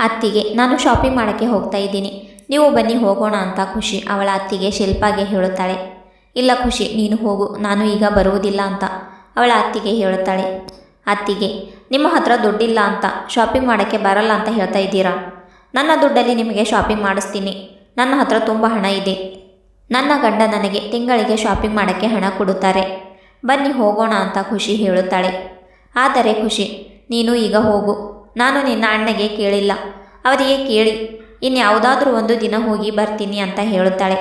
ಅತ್ತಿಗೆ, ನಾನು ಶಾಪಿಂಗ್ ಮಾಡೋಕ್ಕೆ ಹೋಗ್ತಾ ಇದ್ದೀನಿ. ನೀವು ಬನ್ನಿ, ಹೋಗೋಣ ಅಂತ ಖುಷಿ. ಅವಳ ಅತ್ತಿಗೆ ಶಿಲ್ಪಾಗೆ ಹೇಳುತ್ತಾಳೆ. ಇಲ್ಲ ಖುಷಿ, ನೀನು ಹೋಗು, ನಾನು ಈಗ ಬರುವುದಿಲ್ಲ ಅಂತ. ಅವಳ ಅತ್ತಿಗೆ ಹೇಳುತ್ತಾಳೆ. ಅತ್ತಿಗೆ, ನಿಮ್ಮ ಹತ್ರ ದುಡ್ಡಿಲ್ಲ ಅಂತ ಶಾಪಿಂಗ್ ಮಾಡೋಕ್ಕೆ ಬರಲ್ಲ ಅಂತ ಹೇಳ್ತಾ ಇದ್ದೀರಾ? ನನ್ನ ದುಡ್ಡಲ್ಲಿ ನಿಮಗೆ ಶಾಪಿಂಗ್ ಮಾಡಿಸ್ತೀನಿ. ನನ್ನ ಹತ್ರ ತುಂಬ ಹಣ ಇದೆ. ನನ್ನ ಗಂಡ ನನಗೆ ತಿಂಗಳಿಗೆ ಶಾಪಿಂಗ್ ಮಾಡೋಕ್ಕೆ ಹಣ ಕೊಡುತ್ತಾರೆ. ಬನ್ನಿ, ಹೋಗೋಣ ಅಂತ ಖುಷಿ ಹೇಳುತ್ತಾಳೆ. ಆದರೆ ಖುಷಿ, ನೀನು ಈಗ ಹೋಗು. ನಾನು ನಿನ್ನ ಅಣ್ಣಗೆ ಕೇಳಿಲ್ಲ. ಅವರಿಗೆ ಕೇಳಿ, ಇನ್ಯಾವುದಾದ್ರೂ ಒಂದು ದಿನ ಹೋಗಿ ಬರ್ತೀನಿ ಅಂತ ಹೇಳುತ್ತಾಳೆ.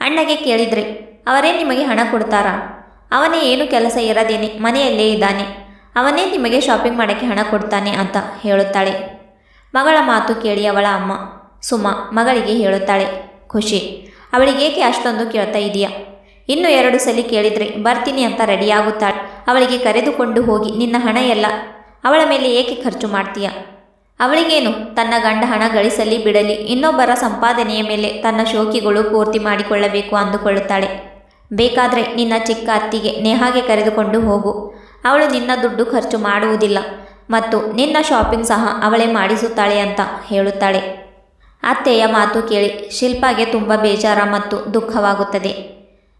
ಅಣ್ಣಗೆ ಕೇಳಿದರೆ, ಅವರೇ ನಿಮಗೆ ಹಣ ಕೊಡ್ತಾರಾ? ಅವನೇ ಏನು ಕೆಲಸ ಇರದೇನೆ, ಮನೆಯಲ್ಲೇ ಇದ್ದಾನೆ. ಅವನೇ ನಿಮಗೆ ಶಾಪಿಂಗ್ ಮಾಡೋಕ್ಕೆ ಹಣ ಕೊಡ್ತಾನೆ ಅಂತ ಹೇಳುತ್ತಾಳೆ. ಮಗಳ ಮಾತು ಕೇಳಿ ಅವಳ ಅಮ್ಮ, ಸುಮ, ಮಗಳಿಗೆ ಹೇಳುತ್ತಾಳೆ, ಖುಷಿ ಅವಳಿಗೇಕೆ ಅಷ್ಟೊಂದು ಕೇಳ್ತಾ ಇದೆಯಾ? ಇನ್ನು ಎರಡು ಸಲ ಕೇಳಿದರೆ ಬರ್ತೀನಿ ಅಂತ ರೆಡಿಯಾಗುತ್ತಾಳೆ ಅವಳಿಗೆ ಕರೆದುಕೊಂಡು ಹೋಗಿ, ನಿನ್ನ ಹಣ ಎಲ್ಲ ಅವಳ ಮೇಲೆ ಏಕೆ ಖರ್ಚು ಮಾಡ್ತೀಯ? ಅವಳಿಗೇನು? ತನ್ನ ಗಂಡ ಹಣ ಗಳಿಸಲಿ ಬಿಡಲಿ, ಇನ್ನೊಬ್ಬರ ಸಂಪಾದನೆಯ ಮೇಲೆ ತನ್ನ ಶೋಕಿಗಳು ಪೂರ್ತಿ ಮಾಡಿಕೊಳ್ಳಬೇಕು ಅಂದುಕೊಳ್ಳುತ್ತಾಳೆ. ಬೇಕಾದರೆ ನಿನ್ನ ಚಿಕ್ಕ ಅತ್ತಿಗೆ ನೇಹಾಗೆ ಕರೆದುಕೊಂಡು ಹೋಗು. ಅವಳು ನಿನ್ನ ದುಡ್ಡು ಖರ್ಚು ಮಾಡುವುದಿಲ್ಲ ಮತ್ತು ನಿನ್ನ ಶಾಪಿಂಗ್ ಸಹ ಅವಳೇ ಮಾಡಿಸುತ್ತಾಳೆ ಅಂತ ಹೇಳುತ್ತಾಳೆ. ಅತ್ತೆಯ ಮಾತು ಕೇಳಿ ಶಿಲ್ಪಾಗೆ ತುಂಬ ಬೇಜಾರ ಮತ್ತು ದುಃಖವಾಗುತ್ತದೆ.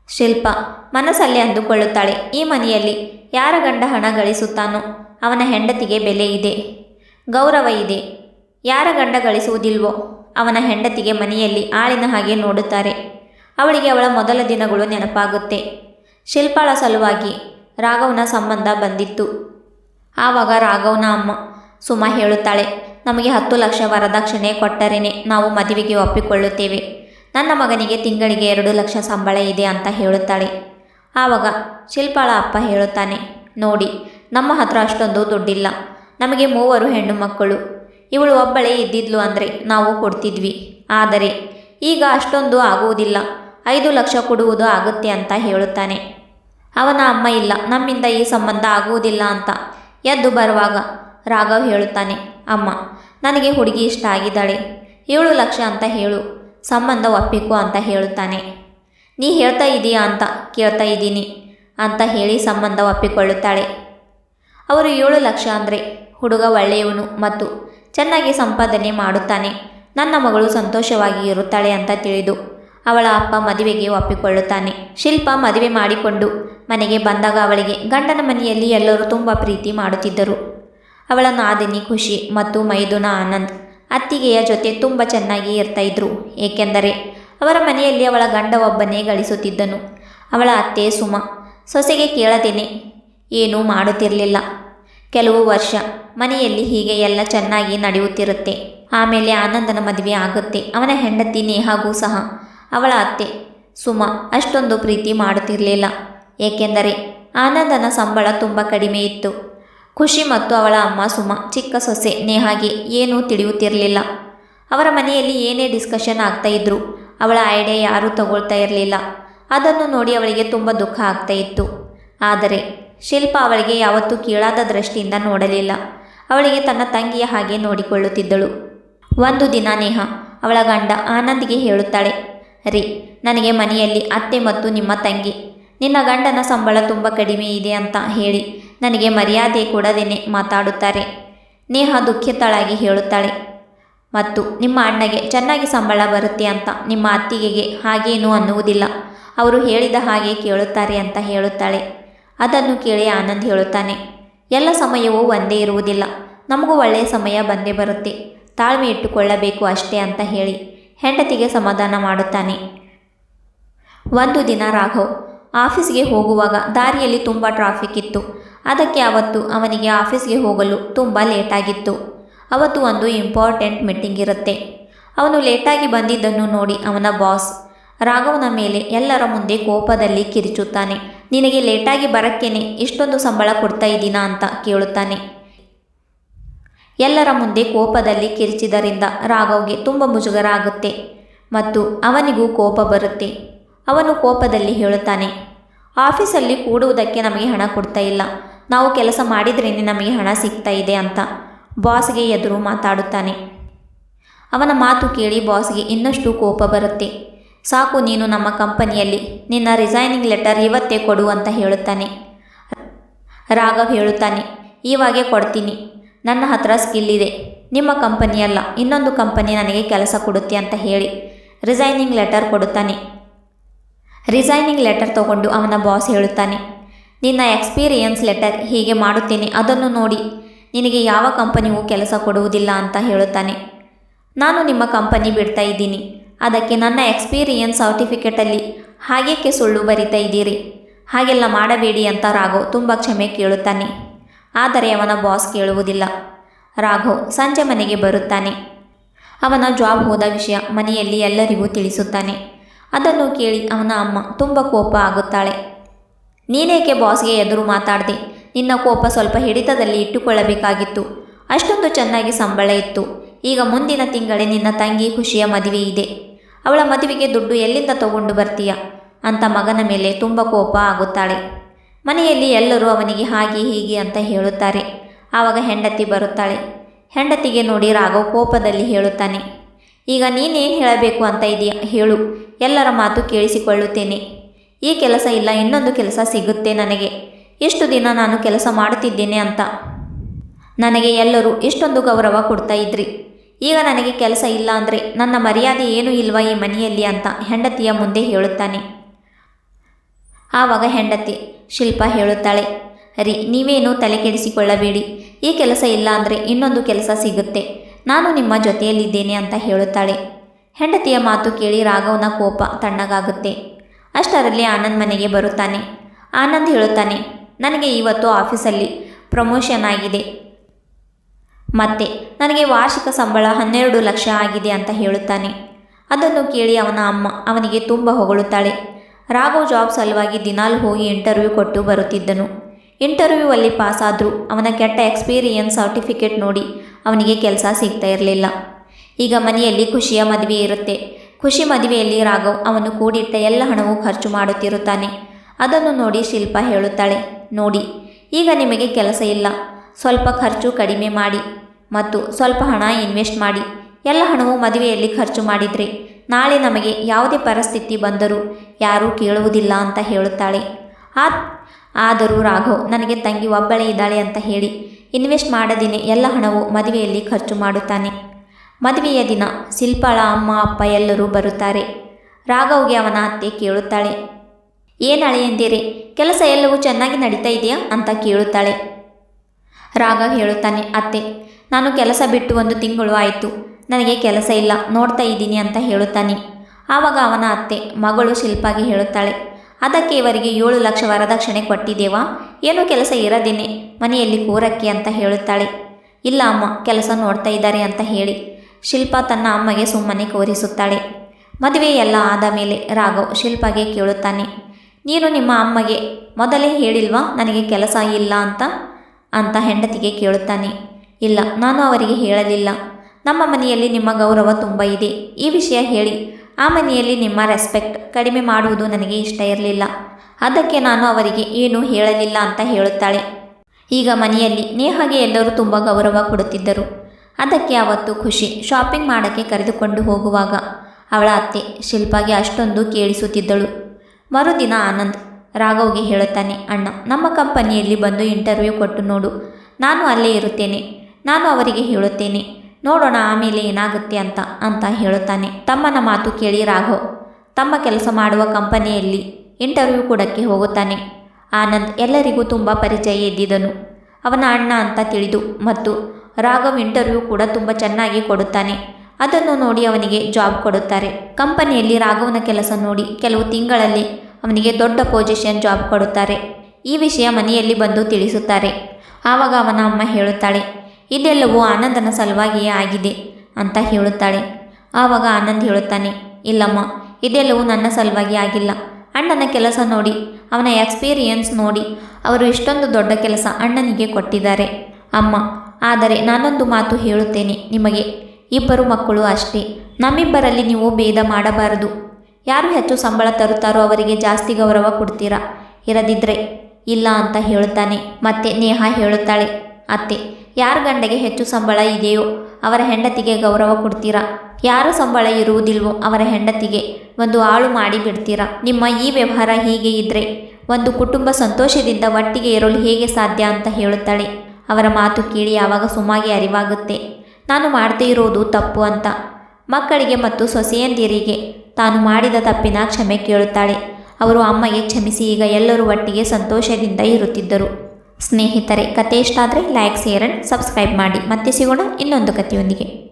ಶಿಲ್ಪ ಮನಸ್ಸಲ್ಲಿ ಅಂದುಕೊಳ್ಳುತ್ತಾಳೆ, ಈ ಮನೆಯಲ್ಲಿ ಯಾರ ಗಂಡ ಹಣ ಗಳಿಸುತ್ತಾನೋ? ಅವನ ಹೆಂಡತಿಗೆ ಬೆಲೆ ಇದೆ. ಗೌರವ ಇದೆ. ಯಾರ ಗಂಡ ಗಳಿಸುವುದಿಲ್ವೋ ಅವನ ಹೆಂಡತಿಗೆ ಮನೆಯಲ್ಲಿ ಆಳಿನ ಹಾಗೆ ನೋಡುತ್ತಾರೆ. ಅವಳಿಗೆ ಅವಳ ಮೊದಲ ದಿನಗಳು ನೆನಪಾಗುತ್ತೆ. ಶಿಲ್ಪಾಳ ಸಲುವಾಗಿ ರಾಘವನ ಸಂಬಂಧ ಬಂದಿತ್ತು. ಆವಾಗ ರಾಘವನ ಅಮ್ಮ, ಸುಮ ಹೇಳುತ್ತಾಳೆ, ನಮಗೆ ಹತ್ತು ಲಕ್ಷ ವರದಕ್ಷಿಣೆ ಕೊಟ್ಟರೇನೆ ನಾವು ಮದುವೆಗೆ ಒಪ್ಪಿಕೊಳ್ಳುತ್ತೇವೆ. ನನ್ನ ಮಗನಿಗೆ ತಿಂಗಳಿಗೆ ಎರಡು ಲಕ್ಷ ಸಂಬಳ ಇದೆ ಅಂತ ಹೇಳುತ್ತಾಳೆ. ಆವಾಗ ಶಿಲ್ಪಾಳ ಅಪ್ಪ ಹೇಳುತ್ತಾನೆ, ನೋಡಿ ನಮ್ಮ ಹತ್ರ ಅಷ್ಟೊಂದು ದುಡ್ಡಿಲ್ಲ. ನಮಗೆ ಮೂವರು ಹೆಣ್ಣು ಮಕ್ಕಳು. ಇವಳು ಒಬ್ಬಳೇ ಇದ್ದಿದ್ಲು ಅಂದರೆ ನಾವು ಕೊಡ್ತಿದ್ವಿ. ಆದರೆ ಈಗ ಅಷ್ಟೊಂದು ಆಗುವುದಿಲ್ಲ. ಐದು ಲಕ್ಷ ಕೊಡುವುದು ಆಗುತ್ತೆ ಅಂತ ಹೇಳುತ್ತಾನೆ. ಅವನ ಅಮ್ಮ ಇಲ್ಲ, ನಮ್ಮಿಂದ ಈ ಸಂಬಂಧ ಆಗುವುದಿಲ್ಲ ಅಂತ ಎದ್ದು ಬರುವಾಗ ರಾಘವ್ ಹೇಳುತ್ತಾನೆ, ಅಮ್ಮ, ನನಗೆ ಹುಡುಗಿ ಇಷ್ಟ ಆಗಿದ್ದಾಳೆ. ಏಳು ಲಕ್ಷ ಅಂತ ಹೇಳು, ಸಂಬಂಧ ಒಪ್ಪಿಕು ಅಂತ ಹೇಳುತ್ತಾನೆ. ನೀ ಹೇಳ್ತಾ ಇದೀಯಾ ಅಂತ ಕೇಳ್ತಾ ಇದ್ದೀನಿ ಅಂತ ಹೇಳಿ ಸಂಬಂಧ ಒಪ್ಪಿಕೊಳ್ಳುತ್ತಾಳೆ. ಅವರು ಏಳು ಲಕ್ಷ ಅಂದರೆ ಹುಡುಗ ಒಳ್ಳೆಯವನು ಮತ್ತು ಚೆನ್ನಾಗಿ ಸಂಪಾದನೆ ಮಾಡುತ್ತಾನೆ. ನನ್ನ ಮಗಳು ಸಂತೋಷವಾಗಿ ಇರುತ್ತಾಳೆ ಅಂತ ತಿಳಿದು ಅವಳ ಅಪ್ಪ ಮದುವೆಗೆ ಒಪ್ಪಿಕೊಳ್ಳುತ್ತಾನೆ. ಶಿಲ್ಪ ಮದುವೆ ಮಾಡಿಕೊಂಡು ಮನೆಗೆ ಬಂದಾಗ ಅವಳಿಗೆ ಗಂಡನ ಮನೆಯಲ್ಲಿ ಎಲ್ಲರೂ ತುಂಬ ಪ್ರೀತಿ ಮಾಡುತ್ತಿದ್ದರು. ಅವಳ ನಾದಿನಿ ಖುಷಿ ಮತ್ತು ಮೈದುನ ಆನಂದ್ ಅತ್ತಿಗೆಯ ಜೊತೆ ತುಂಬ ಚೆನ್ನಾಗಿ ಇರ್ತಾ ಇದ್ರು. ಏಕೆಂದರೆ ಅವರ ಮನೆಯಲ್ಲಿ ಅವಳ ಗಂಡ ಒಬ್ಬನೇ ಗಳಿಸುತ್ತಿದ್ದನು. ಅವಳ ಅತ್ತೆ ಸುಮ, ಸೊಸೆಗೆ ಕೇಳದೇನೆ ಏನೂ ಮಾಡುತ್ತಿರಲಿಲ್ಲ. ಕೆಲವು ವರ್ಷ ಮನೆಯಲ್ಲಿ ಹೀಗೆ ಎಲ್ಲ ಚೆನ್ನಾಗಿ ನಡೆಯುತ್ತಿರುತ್ತೆ. ಆಮೇಲೆ ಆನಂದನ ಮದುವೆ ಆಗುತ್ತೆ. ಅವನ ಹೆಂಡತಿ ನೇಹಾಗೂ ಸಹ. ಅವಳ ಅತ್ತೆ ಸುಮ ಅಷ್ಟೊಂದು ಪ್ರೀತಿ ಮಾಡುತ್ತಿರಲಿಲ್ಲ. ಏಕೆಂದರೆ ಆನಂದನ ಸಂಬಳ ತುಂಬ ಕಡಿಮೆ ಇತ್ತು. ಖುಷಿ ಮತ್ತು ಅವಳ ಅಮ್ಮ ಸುಮ, ಚಿಕ್ಕ ಸೊಸೆ ನೇಹಾಗೆ ಏನೂ ತಿಳಿಯುತ್ತಿರಲಿಲ್ಲ. ಅವರ ಮನೆಯಲ್ಲಿ ಏನೇ ಡಿಸ್ಕಷನ್ ಆಗ್ತಾ ಇದ್ರು ಅವಳ ಐಡಿಯಾ ಯಾರೂ ತಗೊಳ್ತಾ ಇರಲಿಲ್ಲ. ಅದನ್ನು ನೋಡಿ ಅವಳಿಗೆ ತುಂಬ ದುಃಖ ಆಗ್ತಾ ಇತ್ತು. ಆದರೆ ಶಿಲ್ಪ ಅವಳಿಗೆ ಯಾವತ್ತೂ ಕೀಳಾದ ದೃಷ್ಟಿಯಿಂದ ನೋಡಲಿಲ್ಲ. ಅವಳಿಗೆ ತನ್ನ ತಂಗಿಯ ಹಾಗೆ ನೋಡಿಕೊಳ್ಳುತ್ತಿದ್ದಳು. ಒಂದು ದಿನ ನೇಹ, ಅವಳ ಗಂಡ ಆನಂದ್ಗೆ ಹೇಳುತ್ತಾಳೆ, ರೀ, ನನಗೆ ಮನೆಯಲ್ಲಿ ಅತ್ತೆ ಮತ್ತು ನಿಮ್ಮ ತಂಗಿ. ನಿನ್ನ ಗಂಡನ ಸಂಬಳ ತುಂಬ ಕಡಿಮೆ ಇದೆ ಅಂತ ಹೇಳಿ, ನನಗೆ ಮರ್ಯಾದೆ ಕೊಡದೇನೆ ಮಾತಾಡುತ್ತಾರೆ ನೇಹ ದುಃಖಿತಳಾಗಿ ಹೇಳುತ್ತಾಳೆ, ಮತ್ತು ನಿಮ್ಮ ಅಣ್ಣಗೆ ಚೆನ್ನಾಗಿ ಸಂಬಳ ಬರುತ್ತೆ ಅಂತ ನಿಮ್ಮ ಅತ್ತಿಗೆಗೆ ಹಾಗೇನೂ ಅನ್ನುವುದಿಲ್ಲ. ಅವರು ಹೇಳಿದ ಹಾಗೆ ಕೇಳುತ್ತಾರೆ ಅಂತ ಹೇಳುತ್ತಾಳೆ. ಅದನ್ನು ಕೇಳಿ ಆನಂದ್ ಹೇಳುತ್ತಾನೆ. ಎಲ್ಲ ಸಮಯವೂ ಒಂದೇ ಇರುವುದಿಲ್ಲ. ನಮಗೂ ಒಳ್ಳೆಯ ಸಮಯ ಬಂದೇ ಬರುತ್ತೆ. ತಾಳ್ಮೆ ಇಟ್ಟುಕೊಳ್ಳಬೇಕು ಅಷ್ಟೇ ಅಂತ ಹೇಳಿ ಹೆಂಡತಿಗೆ ಸಮಾಧಾನ ಮಾಡುತ್ತಾನೆ. ಒಂದು ದಿನ ರಾಘವ್ ಆಫೀಸ್ಗೆ ಹೋಗುವಾಗ ದಾರಿಯಲ್ಲಿ ತುಂಬ ಟ್ರಾಫಿಕ್ ಇತ್ತು. ಅದಕ್ಕೆ ಅವತ್ತು ಅವನಿಗೆ ಆಫೀಸ್ಗೆ ಹೋಗಲು ತುಂಬ ಲೇಟಾಗಿತ್ತು ಅವತ್ತು ಒಂದು ಇಂಪಾರ್ಟೆಂಟ್ ಮೀಟಿಂಗ್ ಇರುತ್ತೆ. ಅವನು ಲೇಟಾಗಿ ಬಂದಿದ್ದನ್ನು ನೋಡಿ ಅವನ ಬಾಸ್ ರಾಘವನ ಮೇಲೆ ಎಲ್ಲರ ಮುಂದೆ ಕೋಪದಲ್ಲಿ ಕಿರಿಚುತ್ತಾನೆ. ನಿನಗೆ ಲೇಟಾಗಿ ಬರಕ್ಕೇನೆ, ಇಷ್ಟೊಂದು ಸಂಬಳ ಕೊಡ್ತಾ ಇದ್ದೀನಾ ಅಂತ ಕೇಳುತ್ತಾನೆ. ಎಲ್ಲರ ಮುಂದೆ ಕೋಪದಲ್ಲಿ ಕಿರಿಚಿದರಿಂದ ರಾಘವ್ಗೆ ತುಂಬ ಮುಜುಗರ ಆಗುತ್ತೆ ಮತ್ತು ಅವನಿಗೂ ಕೋಪ ಬರುತ್ತೆ. ಅವನು ಕೋಪದಲ್ಲಿ ಹೇಳುತ್ತಾನೆ, ಆಫೀಸಲ್ಲಿ ಕೂಡುವುದಕ್ಕೆ ನಮಗೆ ಹಣ ಕೊಡ್ತಾ ಇಲ್ಲ. ನಾವು ಕೆಲಸ ಮಾಡಿದ್ರೇ ನಮಗೆ ಹಣ ಸಿಗ್ತಾ ಇದೆ ಅಂತ, ಬಾಸ್ಗೆ ಎದುರು ಮಾತಾಡುತ್ತಾನೆ. ಅವನ ಮಾತು ಕೇಳಿ ಬಾಸ್ಗೆ ಇನ್ನಷ್ಟು ಕೋಪ ಬರುತ್ತೆ. ಸಾಕು ನೀನು ನಮ್ಮ ಕಂಪನಿಯಲ್ಲಿ. ನಿನ್ನ ರಿಸೈನಿಂಗ್ ಲೆಟರ್ ಇವತ್ತೇ ಕೊಡು ಅಂತ ಹೇಳುತ್ತಾನೆ. ರಾಘವ್ ಹೇಳುತ್ತಾನೆ ಇವಾಗೆ ಕೊಡ್ತೀನಿ. ನನ್ನ ಹತ್ರ ಸ್ಕಿಲ್ ಇದೆ. ನಿಮ್ಮ ಕಂಪನಿಯಲ್ಲ ಇನ್ನೊಂದು ಕಂಪನಿ ನನಗೆ ಕೆಲಸ ಕೊಡುತ್ತೆ ಅಂತ ಹೇಳಿ ರಿಸೈನಿಂಗ್ ಲೆಟರ್ ಕೊಡುತ್ತಾನೆ. ರಿಸೈನಿಂಗ್ ಲೆಟರ್ ತಗೊಂಡು ಅವನ ಬಾಸ್ ಹೇಳುತ್ತಾನೆ, ನಿನ್ನ ಎಕ್ಸ್ಪೀರಿಯನ್ಸ್ ಲೆಟರ್ ಹೀಗೆ ಮಾಡುತ್ತೇನೆ, ಅದನ್ನು ನೋಡಿ. ನಿನಗೆ ಯಾವ ಕಂಪನಿಯೂ ಕೆಲಸ ಕೊಡುವುದಿಲ್ಲ ಅಂತ ಹೇಳುತ್ತಾನೆ. ನಾನು ನಿಮ್ಮ ಕಂಪನಿ ಬಿಡ್ತಾ ಇದ್ದೀನಿ. ಅದಕ್ಕೆ ನನ್ನ ಎಕ್ಸ್ಪೀರಿಯನ್ಸ್ ಸರ್ಟಿಫಿಕೇಟಲ್ಲಿ ಹಾಗೇಕೆ ಸುಳ್ಳು ಬರಿತಾ ಇದ್ದೀರಿ? ಹಾಗೆಲ್ಲ ಮಾಡಬೇಡಿ ಅಂತ ರಾಘವ್ ತುಂಬ ಕ್ಷಮೆ ಕೇಳುತ್ತಾನೆ. ಆದರೆ ಅವನ ಬಾಸ್ ಕೇಳುವುದಿಲ್ಲ. ರಾಘವ್ ಸಂಜೆ ಮನೆಗೆ ಬರುತ್ತಾನೆ. ಅವನ ಜಾಬ್ ಹೋದ ವಿಷಯ ಮನೆಯಲ್ಲಿ ಎಲ್ಲರಿಗೂ ತಿಳಿಸುತ್ತಾನೆ. ಅದನ್ನು ಕೇಳಿ ಅವನ ಅಮ್ಮ ತುಂಬ ಕೋಪ ಆಗುತ್ತಾಳೆ. ನೀನೇಕೆ ಬಾಸ್ಗೆ ಎದುರು ಮಾತಾಡಿದೆ? ನಿನ್ನ ಕೋಪ ಸ್ವಲ್ಪ ಹಿಡಿತದಲ್ಲಿ ಇಟ್ಟುಕೊಳ್ಳಬೇಕಾಗಿತ್ತು. ಅಷ್ಟೊಂದು ಚೆನ್ನಾಗಿ ಸಂಬಳ ಇತ್ತು. ಈಗ ಮುಂದಿನ ತಿಂಗಳೇ ನಿನ್ನ ತಂಗಿ ಖುಷಿಯ ಮದುವೆ ಇದೆ. ಅವಳ ಮದುವೆಗೆ ದುಡ್ಡು ಎಲ್ಲಿಂದ ತಗೊಂಡು ಬರ್ತೀಯ? ಅಂತ ಮಗನ ಮೇಲೆ ತುಂಬ ಕೋಪ ಆಗುತ್ತಾಳೆ. ಮನೆಯಲ್ಲಿ ಎಲ್ಲರೂ ಅವನಿಗೆ ಹಾಗೆ ಹೀಗೆ ಅಂತ ಹೇಳುತ್ತಾರೆ. ಆವಾಗ ಹೆಂಡತಿ ಬರುತ್ತಾಳೆ. ಹೆಂಡತಿಗೆ ನೋಡಿ ರಾಘವ್ ಕೋಪದಲ್ಲಿ ಹೇಳುತ್ತಾನೆ. ಈಗ ನೀನೇನು ಹೇಳಬೇಕು ಅಂತ ಇದೆಯಾ? ಹೇಳು. ಎಲ್ಲರ ಮಾತು ಕೇಳಿಸಿಕೊಳ್ಳುತ್ತೇನೆ. ಈ ಕೆಲಸ ಇಲ್ಲ, ಇನ್ನೊಂದು ಕೆಲಸ ಸಿಗುತ್ತೆ ನನಗೆ. ಎಷ್ಟು ದಿನ ನಾನು ಕೆಲಸ ಮಾಡುತ್ತಿದ್ದೇನೆ ಅಂತ. ನನಗೆ ಎಲ್ಲರೂ ಇಷ್ಟೊಂದು ಗೌರವ ಕೊಡ್ತಾ ಇದ್ರಿ. ಈಗ ನನಗೆ ಕೆಲಸ ಇಲ್ಲ ಅಂದರೆ ನನ್ನ ಮರ್ಯಾದೆ ಏನೂ ಇಲ್ವಾ ಈ ಮನೆಯಲ್ಲಿ ಅಂತ ಹೆಂಡತಿಯ ಮುಂದೆ ಹೇಳುತ್ತಾನೆ. ಆವಾಗ ಹೆಂಡತಿ, ಶಿಲ್ಪ ಹೇಳುತ್ತಾಳೆ, ರೀ, ನೀವೇನು ತಲೆ ಕೆಡಿಸಿಕೊಳ್ಳಬೇಡಿ ಈ ಕೆಲಸ ಇಲ್ಲ ಅಂದರೆ ಇನ್ನೊಂದು ಕೆಲಸ ಸಿಗುತ್ತೆ. ನಾನು ನಿಮ್ಮ ಜೊತೆಯಲ್ಲಿದ್ದೇನೆ ಅಂತ ಹೇಳುತ್ತಾಳೆ. ಹೆಂಡತಿಯ ಮಾತು ಕೇಳಿ ರಾಘವನ ಕೋಪ ತಣ್ಣಗಾಗುತ್ತೆ. ಅಷ್ಟರಲ್ಲಿ ಆನಂದ್ ಮನೆಗೆ ಬರುತ್ತಾನೆ. ಆನಂದ್ ಹೇಳುತ್ತಾನೆ, ನನಗೆ ಇವತ್ತು ಆಫೀಸಲ್ಲಿ ಪ್ರಮೋಷನ್ ಆಗಿದೆ. ಮತ್ತೆ, ನನಗೆ ವಾರ್ಷಿಕ ಸಂಬಳ ಹನ್ನೆರಡು ಲಕ್ಷ ಆಗಿದೆ ಅಂತ ಹೇಳುತ್ತಾನೆ. ಅದನ್ನು ಕೇಳಿ ಅವನ ಅಮ್ಮ ಅವನಿಗೆ ತುಂಬ ಹೊಗಳುತ್ತಾಳೆ. ರಾಘವ್ ಜಾಬ್ ಸಲುವಾಗಿ ದಿನಾಲು ಹೋಗಿ ಇಂಟರ್ವ್ಯೂ ಕೊಟ್ಟು ಬರುತ್ತಿದ್ದನು. ಇಂಟರ್ವ್ಯೂ ಅಲ್ಲಿ ಪಾಸ್ ಆದರೂ ಅವನ ಕೆಟ್ಟ ಎಕ್ಸ್ಪೀರಿಯನ್ಸ್ ಸರ್ಟಿಫಿಕೇಟ್ ನೋಡಿ ಅವನಿಗೆ ಕೆಲಸ ಸಿಗ್ತಾ ಇರಲಿಲ್ಲ. ಈಗ ಮನೆಯಲ್ಲಿ ಖುಷಿಯ ಮದುವೆ ಇರುತ್ತೆ. ಖುಷಿ ಮದುವೆಯಲ್ಲಿ ರಾಘವ್ ಅವನು ಕೂಡಿಟ್ಟ ಎಲ್ಲ ಹಣವೂ ಖರ್ಚು ಮಾಡುತ್ತಿರುತ್ತಾನೆ. ಅದನ್ನು ನೋಡಿ ಶಿಲ್ಪ ಹೇಳುತ್ತಾಳೆ, ನೋಡಿ, ಈಗ ನಿಮಗೆ ಕೆಲಸ ಇಲ್ಲ. ಸ್ವಲ್ಪ ಖರ್ಚು ಕಡಿಮೆ ಮಾಡಿ ಮತ್ತು ಸ್ವಲ್ಪ ಹಣ ಇನ್ವೆಸ್ಟ್ ಮಾಡಿ. ಎಲ್ಲ ಹಣವು ಮದುವೆಯಲ್ಲಿ ಖರ್ಚು ಮಾಡಿದರೆ ನಾಳೆ ನಮಗೆ ಯಾವುದೇ ಪರಿಸ್ಥಿತಿ ಬಂದರೂ ಯಾರೂ ಕೇಳುವುದಿಲ್ಲ ಅಂತ ಹೇಳುತ್ತಾಳೆ. ಆ, ಆದರೂ ರಾಘವ್, ನನಗೆ ತಂಗಿ ಒಬ್ಬಳೇ ಇದ್ದಾಳೆ ಅಂತ ಹೇಳಿ ಇನ್ವೆಸ್ಟ್ ಮಾಡದೇನೆ ಎಲ್ಲ ಹಣವು ಮದುವೆಯಲ್ಲಿ ಖರ್ಚು ಮಾಡುತ್ತಾನೆ. ಮದುವೆಯ ದಿನ ಶಿಲ್ಪಾಳ ಅಮ್ಮ, ಅಪ್ಪ ಎಲ್ಲರೂ ಬರುತ್ತಾರೆ. ರಾಘವ್ಗೆ ಅವನ ಅತ್ತೆ ಕೇಳುತ್ತಾಳೆ. ಏನು ಅಳೆಯಂದಿರಿ, ಕೆಲಸ ಎಲ್ಲವೂ ಚೆನ್ನಾಗಿ ನಡೀತಾ ಇದೆಯಾ ಅಂತ ಕೇಳುತ್ತಾಳೆ. ರಾಘವ್ ಹೇಳುತ್ತಾನೆ, ಅತ್ತೆ, ನಾನು ಕೆಲಸ ಬಿಟ್ಟು ಒಂದು ತಿಂಗಳು ಆಯಿತು. ನನಗೆ ಕೆಲಸ ಇಲ್ಲ, ನೋಡ್ತಾ ಇದ್ದೀನಿ ಅಂತ ಹೇಳುತ್ತಾನೆ. ಆವಾಗ ಅವನ ಅತ್ತೆ, ಮಗಳು ಶಿಲ್ಪಾಗಿ ಹೇಳುತ್ತಾಳೆ, ಅದಕ್ಕೆ ಇವರಿಗೆ ಏಳು ಲಕ್ಷ ವರದಕ್ಷಿಣೆ ಕೊಟ್ಟಿದ್ದೇವಾ? ಏನೂ ಕೆಲಸ ಇರದೇನೆ, ಮನೆಯಲ್ಲಿ ಕೂರಕ್ಕೆ ಅಂತ ಹೇಳುತ್ತಾಳೆ. ಇಲ್ಲ ಅಮ್ಮ, ಕೆಲಸ ನೋಡ್ತಾ ಇದ್ದಾರೆ ಅಂತ ಹೇಳಿ ಶಿಲ್ಪಾ ತನ್ನ ಅಮ್ಮಗೆ ಸುಮ್ಮನೆ ಕೋರಿಸುತ್ತಾಳೆ. ಮದುವೆ ಎಲ್ಲ ಆದ ಮೇಲೆ ರಾಘವ್ ಶಿಲ್ಪಾಗೆ ಕೇಳುತ್ತಾನೆ, ನೀನು ನಿಮ್ಮ ಅಮ್ಮಗೆ ಮೊದಲೇ ಹೇಳಿಲ್ವಾ ನನಗೆ ಕೆಲಸ ಇಲ್ಲ ಅಂತ? ಅಂತ ಹೆಂಡತಿಗೆ ಕೇಳುತ್ತಾನೆ. ಇಲ್ಲ, ನಾನು ಅವರಿಗೆ ಹೇಳಲಿಲ್ಲ. ನಮ್ಮ ಮನೆಯಲ್ಲಿ ನಿಮ್ಮ ಗೌರವ ತುಂಬ ಇದೆ. ಈ ವಿಷಯ ಹೇಳಿ. ಆ ಮನೆಯಲ್ಲಿ ನಿಮ್ಮ ರೆಸ್ಪೆಕ್ಟ್ ಕಡಿಮೆ ಮಾಡುವುದು ನನಗೆ ಇಷ್ಟ ಇರಲಿಲ್ಲ. ಅದಕ್ಕೆ ನಾನು ಅವರಿಗೆ ಏನೂ ಹೇಳಲಿಲ್ಲ ಅಂತ ಹೇಳುತ್ತಾಳೆ. ಈಗ ಮನೆಯಲ್ಲಿ ನೇಹಾಗೆ ಎಲ್ಲರೂ ತುಂಬ ಗೌರವ ಕೊಡುತ್ತಿದ್ದರು. ಅದಕ್ಕೆ ಅವತ್ತು ಖುಷಿ ಶಾಪಿಂಗ್ ಮಾಡೋಕ್ಕೆ ಕರೆದುಕೊಂಡು ಹೋಗುವಾಗ ಅವಳ ಅತ್ತೆ ಶಿಲ್ಪಾಗೆ ಅಷ್ಟೊಂದು ಕೇಳಿಸುತ್ತಿದ್ದಳು. ಮರುದಿನ ಆನಂದ್ ರಾಘವ್ಗೆ ಹೇಳುತ್ತಾನೆ, ಅಣ್ಣ, ನಮ್ಮ ಕಂಪನಿಯಲ್ಲಿ ಬಂದು ಇಂಟರ್ವ್ಯೂ ಕೊಟ್ಟು ನೋಡು. ನಾನು ಅಲ್ಲೇ ಇರುತ್ತೇನೆ. ನಾನು ಅವರಿಗೆ ಹೇಳುತ್ತೇನೆ. ನೋಡೋಣ ಆಮೇಲೆ ಏನಾಗುತ್ತೆ ಅಂತ ಅಂತ ಹೇಳುತ್ತಾನೆ. ತಮ್ಮನ ಮಾತು ಕೇಳಿ ರಾಘವ್ ತಮ್ಮ ಕೆಲಸ ಮಾಡುವ ಕಂಪನಿಯಲ್ಲಿ ಇಂಟರ್ವ್ಯೂ ಕೊಡಕ್ಕೆ ಹೋಗುತ್ತಾನೆ. ಆನಂದ್ ಎಲ್ಲರಿಗೂ ತುಂಬ ಪರಿಚಯ ಎದ್ದಿದನು ಅವನ ಅಣ್ಣ ಅಂತ ತಿಳಿದು ಮತ್ತು ರಾಘವ್ ಇಂಟರ್ವ್ಯೂ ಕೂಡ ತುಂಬ ಚೆನ್ನಾಗಿ ಕೊಡುತ್ತಾನೆ. ಅದನ್ನು ನೋಡಿ ಅವನಿಗೆ ಜಾಬ್ ಕೊಡುತ್ತಾರೆ. ಕಂಪನಿಯಲ್ಲಿ ರಾಘವನ ಕೆಲಸ ನೋಡಿ ಕೆಲವು ತಿಂಗಳಲ್ಲಿ ಅವನಿಗೆ ದೊಡ್ಡ ಪೊಸಿಷನ್ ಜಾಬ್ ಕೊಡುತ್ತಾರೆ. ಈ ವಿಷಯ ಮನೆಯಲ್ಲಿ ಬಂದು ತಿಳಿಸುತ್ತಾರೆ. ಆವಾಗ ಅವನ ಅಮ್ಮ ಹೇಳುತ್ತಾಳೆ, ಇದೆಲ್ಲವೂ ಆನಂದನ ಸಲುವಾಗಿಯೇ ಆಗಿದೆ ಅಂತ ಹೇಳುತ್ತಾಳೆ. ಆವಾಗ ಆನಂದ್ ಹೇಳುತ್ತಾನೆ, ಇಲ್ಲಮ್ಮ, ಇದೆಲ್ಲವೂ ನನ್ನ ಸಲುವಾಗಿ ಆಗಿಲ್ಲ. ಅಣ್ಣನ ಕೆಲಸ ನೋಡಿ, ಅವನ ಎಕ್ಸ್ಪೀರಿಯನ್ಸ್ ನೋಡಿ. ಅವರು ಇಷ್ಟೊಂದು ದೊಡ್ಡ ಕೆಲಸ ಅಣ್ಣನಿಗೆ ಕೊಟ್ಟಿದ್ದಾರೆ. ಅಮ್ಮ, ಆದರೆ ನಾನೊಂದು ಮಾತು ಹೇಳುತ್ತೇನೆ ನಿಮಗೆ. ಇಬ್ಬರು ಮಕ್ಕಳು ಅಷ್ಟೇ. ನಮ್ಮಿಬ್ಬರಲ್ಲಿ ನೀವು ಭೇದ ಮಾಡಬಾರದು. ಯಾರು ಹೆಚ್ಚು ಸಂಬಳ ತರುತ್ತಾರೋ ಅವರಿಗೆ ಜಾಸ್ತಿ ಗೌರವ ಕೊಡ್ತೀರಾ? ಇರದಿದ್ರೆ ಇಲ್ಲ ಅಂತ ಹೇಳುತ್ತಾನೆ. ಮತ್ತೆ ನೇಹ ಹೇಳುತ್ತಾಳೆ, ಅತ್ತೆ, ಯಾರ ಗಂಡಗೆ ಹೆಚ್ಚು ಸಂಬಳ ಇದೆಯೋ ಅವರ ಹೆಂಡತಿಗೆ ಗೌರವ ಕೊಡ್ತೀರಾ? ಯಾರು ಸಂಬಳ ಇರುವುದಿಲ್ವೋ ಅವರ ಹೆಂಡತಿಗೆ ಒಂದು ಆಳು ಮಾಡಿ ಬಿಡ್ತೀರಾ? ನಿಮ್ಮ ಈ ವ್ಯವಹಾರ ಹೀಗೆ ಇದ್ರೆ ಒಂದು ಕುಟುಂಬ ಸಂತೋಷದಿಂದ ಒಟ್ಟಿಗೆ ಇರಲು ಹೇಗೆ ಸಾಧ್ಯ ಅಂತ ಹೇಳುತ್ತಾಳೆ. ಅವರ ಮಾತು ಕೇಳಿ ಯಾವಾಗ ಸುಮಾಗಿ ಅರಿವಾಗುತ್ತೆ. ನಾನು ಮಾಡ್ತಾ ಇರೋದು ತಪ್ಪು ಅಂತ. ಮಕ್ಕಳಿಗೆ ಮತ್ತು ಸೊಸೆಯಂದಿರಿಗೆ ತಾನು ಮಾಡಿದ ತಪ್ಪಿನ ಕ್ಷಮೆ ಕೇಳುತ್ತಾಳೆ. ಅವರು ಅಮ್ಮಗೆ ಕ್ಷಮಿಸಿ, ಈಗ ಎಲ್ಲರೂ ಒಟ್ಟಿಗೆ ಸಂತೋಷದಿಂದ ಇರುತ್ತಿದ್ದರು. ಸ್ನೇಹಿತರೆ ಕತೆ ಇಷ್ಟ ಆದರೆ ಲೈಕ್ ಆ್ಯಂಡ್ ಸಬ್ಸ್ಕ್ರೈಬ್ ಮಾಡಿ. ಮತ್ತೆ ಸಿಗೋಣ ಇನ್ನೊಂದು ಕಥೆಯೊಂದಿಗೆ.